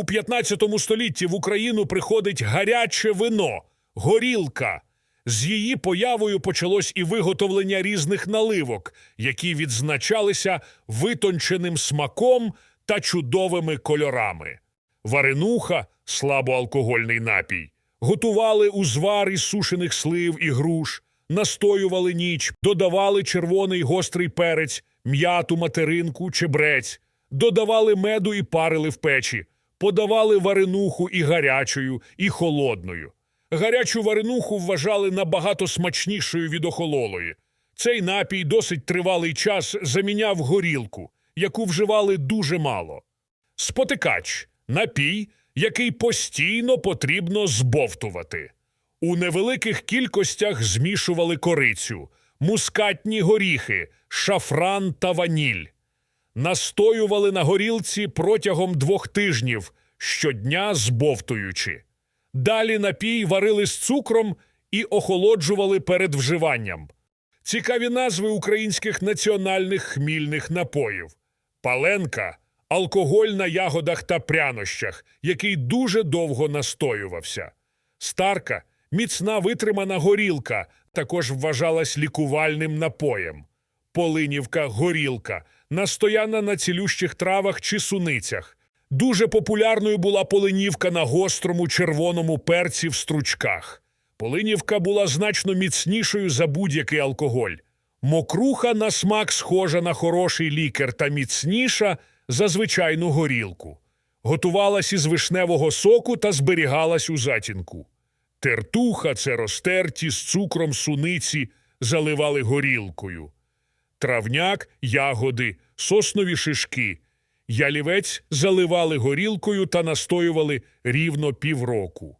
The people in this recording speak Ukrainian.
У 15 столітті в Україну приходить гаряче вино, горілка. З її появою почалось і виготовлення різних наливок, які відзначалися витонченим смаком та чудовими кольорами. Варенуха слабоалкогольний напій. Готували узвар із сушених слив і груш, настоювали ніч, додавали червоний гострий перець, м'яту материнку, чебрець, додавали меду і парили в печі, подавали варенуху і гарячою, і холодною. Гарячу варенуху вважали набагато смачнішою від охололої. Цей напій досить тривалий час заміняв горілку, яку вживали дуже мало. Спотикач напій, який постійно потрібно збовтувати. У невеликих кількостях змішували корицю, мускатні горіхи, шафран та ваніль. Настоювали на горілці протягом двох тижнів, щодня збовтуючи. Далі напій варили з цукром і охолоджували перед вживанням. Цікаві назви українських національних хмільних напоїв. Паленка алкоголь на ягодах та прянощах, який дуже довго настоювався. Старка міцна витримана горілка, також вважалась лікувальним напоєм. Полинівка горілка, настояна на цілющих травах чи суницях. Дуже популярною була полинівка на гострому червоному перці в стручках. Полинівка була значно міцнішою за будь-який алкоголь. Мокруха на смак схожа на хороший лікер та міцніша за звичайну горілку. Готувалась із вишневого соку та зберігалась у затінку. Тертуха це розтерті з цукром суниці заливали горілкою. Травняк, ягоди, соснові шишки. Ялівець заливали горілкою та настоювали рівно півроку.